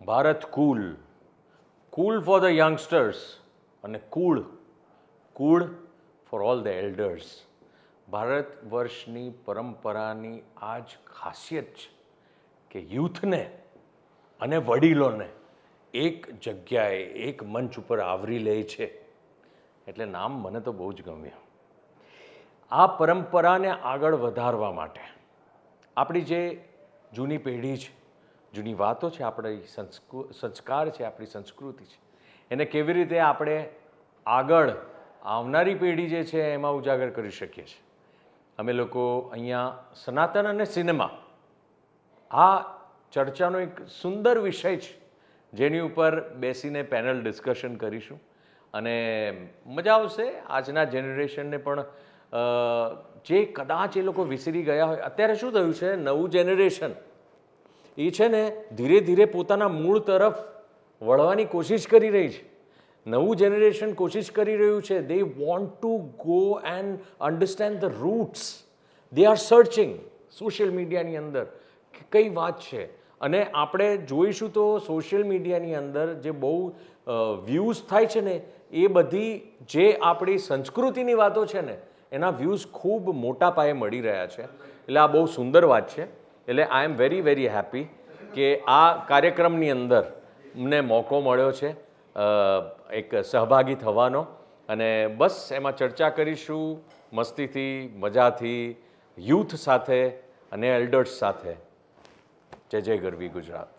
Bharat cool. Cool for the youngsters અને કુળ. કુળ for all the elders Bharat વર્ષની પરંપરાની આ જ ખાસિયત છે કે યુથને અને વડીલોને એક જગ્યાએ, એક મંચ ઉપર આવરી લે છે. એટલે નામ મને તો બહુ જ ગમ્યું. આ પરંપરાને આગળ વધારવા માટે આપણી જે જૂની પેઢી છે જૂની વાતો છે, આપણી સંસ્કાર છે, આપણી સંસ્કૃતિ છે. એને કેવી રીતે આપણે આગળ આવનારી પેઢી જે છે, એમાં ઉજાગર કરી શકીએ છીએ? અમે લોકો અહીંયા સનાતન અને સિનેમા, આ ચર્ચાનો એક સુંદર વિષય છે, જેની ઉપર બેસીને પેનલ ડિસ્કશન કરીશું. અને મજા આવશે, આજના જનરેશનને પણ જે કદાચ એ લોકો વિસરી ગયા હોય, અત્યારે શું થયું છે, નવું જનરેશન એ છે ને ધીરે ધીરે પોતાના મૂળ તરફ વળવાની કોશિશ કરી રહી છે. નવું જનરેશન કોશિશ કરી રહ્યું છે. They want to go and understand the roots they are searching social મીડિયાની અંદર કઈ વાત છે. અને આપણે જોઈશું તો સોશિયલ મીડિયાની અંદર જે બહુ વ્યૂઝ થાય છે ને, એ બધી જે આપણી સંસ્કૃતિની વાતો છે ને, એના વ્યૂઝ ખૂબ મોટા પાયે મળી રહ્યા છે. એટલે આ બહુ સુંદર વાત છે. એટલે I am very very happy કે આ કાર્યક્રમની અંદર મને મોકો મળ્યો છે એક સહભાગી થવાનો. અને બસ એમાં ચર્ચા કરીશું, મસ્તીથી, મજાથી, યુથ સાથે અને એલ્ડર્સ સાથે. જય જય ગરવી ગુજરાત.